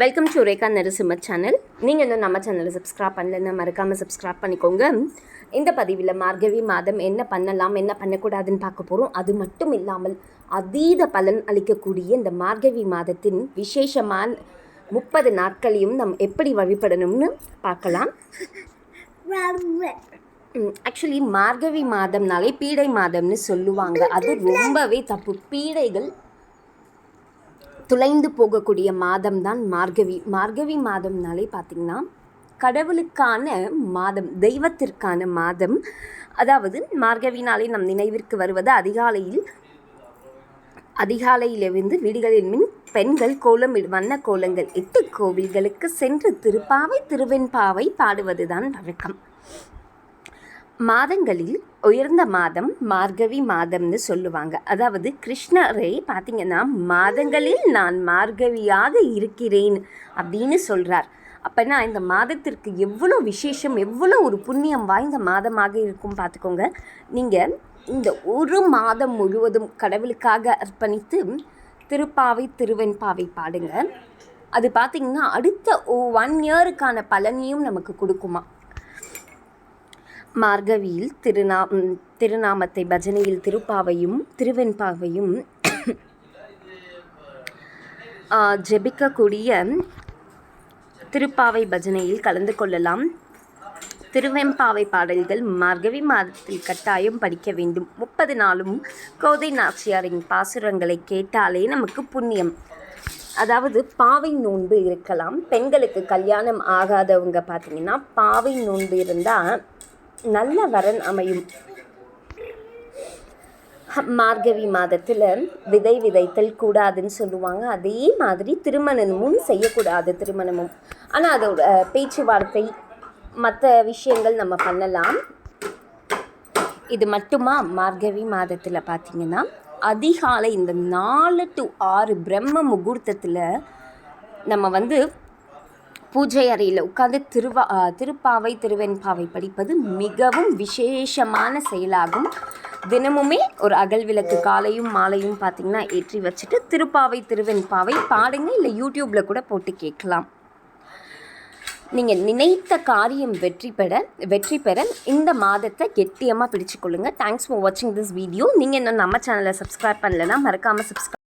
Welcome to Rekha Narasimha channel நீங்கள் இன்னும் நம்ம சேனலை சப்ஸ்கிரைப் பண்ணலன்னு மறக்காமல் சப்ஸ்கிரைப் பண்ணிக்கோங்க. இந்த பதிவில் மார்கழி மாதம் என்ன பண்ணலாம் என்ன பண்ணக்கூடாதுன்னு பார்க்க போகிறோம் அது மட்டும் இல்லாமல் அதீத பலன் அளிக்கக்கூடிய இந்த மார்கழி மாதத்தின் விசேஷமான முப்பது நாட்களையும் நம் எப்படி வழிபடணும்னு பார்க்கலாம். ஆக்சுவலி மார்கழி மாதம்னாலே பீடை மாதம்னு சொல்லுவாங்க. அது ரொம்பவே தப்பு. பீடைகள் துளைந்து போகக்கூடிய மாதம் தான் மார்கவி. மார்கவி மாதம்னாலே பார்த்திங்கன்னா கடவுளுக்கான மாதம் தெய்வத்திற்கான மாதம். அதாவது மார்கவினாலே நம் நினைவிற்கு வருவது அதிகாலையில் அதிகாலையிலிருந்து வீடுகளின் மின் பெண்கள் கோலம் வண்ண கோலங்கள் எட்டு கோவில்களுக்கு சென்று திருப்பாவை திருவெண்பாவை பாடுவதுதான் வழக்கம். மாதங்களில் உயர்ந்த மாதம் மார்கவி மாதம்னு சொல்லுவாங்க. அதாவது கிருஷ்ணரை பார்த்தீங்கன்னா மாதங்களில் நான் மார்கவியாக இருக்கிறேன் அப்படின்னு சொல்கிறார் அப்போனா இந்த மாதத்திற்கு எவ்வளோ விசேஷம் எவ்வளோ ஒரு புண்ணியம் வாய்ந்த மாதமாக இருக்கும் பார்த்துக்கோங்க நீங்கள் இந்த ஒரு மாதம் முழுவதும் கடவுளுக்காக அர்ப்பணித்து திருப்பாவை திருவெண்பாவை பாடுங்க. அது பார்த்திங்கன்னா அடுத்த ஒன் இயருக்கான பலனையும் நமக்கு கொடுக்குமா? மார்கவியில் திருநா திருநாமத்தை பஜனையில் திருப்பாவையும் திருவெண்பாவையும் ஜெபிக்கக்கூடிய திருப்பாவை பஜனையில் கலந்து கொள்ளலாம். திருவெம்பாவை பாடல்கள் மார்கவி மாதத்தில் கட்டாயம் படிக்க வேண்டும். முப்பது நாளும் கோதை நாச்சியாரின் பாசுரங்களை கேட்டாலே நமக்கு புண்ணியம். அதாவது பாவை நோன்பு இருக்கலாம். பெண்களுக்கு கல்யாணம் ஆகாதவங்க பார்த்தீங்கன்னா பாவை நோன்பு இருந்தால் நல்ல வரன் அமையும். மார்கவி மாதத்தில் விதை விதைத்தல் கூடாதுன்னு சொல்லுவாங்க. அதே மாதிரி திருமணமும் செய்யக்கூடாது திருமணமும். ஆனால் அதோட பேச்சுவார்த்தை மற்ற விஷயங்கள் நம்ம பண்ணலாம். இது மட்டுமா? மார்கவி மாதத்தில் பார்த்திங்கன்னா அதிகாலை இந்த நாலு டு ஆறு பிரம்ம முகூர்த்தத்தில் நம்ம வந்து பூஜை அறையில் உட்காந்து திருவா திருப்பாவை திருவெண்பாவை படிப்பது மிகவும் விசேஷமான செயலாகும். தினமுமே ஒரு அகல் விளக்கு காலையும் மாலையும் பார்த்திங்கன்னா ஏற்றி வச்சுட்டு திருப்பாவை திருவெண்பாவை பாடுங்க இல்லை யூடியூப்பில் கூட போட்டு கேட்கலாம். நீங்கள் நினைத்த காரியம் வெற்றி பெற வெற்றி பெற இந்த மாதத்தை கெட்டியமாக பிடிச்சிக்கொள்ளுங்க. தேங்க்ஸ் ஃபார் வாட்சிங் திஸ் வீடியோ நீங்கள் இன்னும் நம்ம சேனலை சப்ஸ்கிரைப் பண்ணலைன்னா மறக்காமல் சப்ஸ்கிரைப்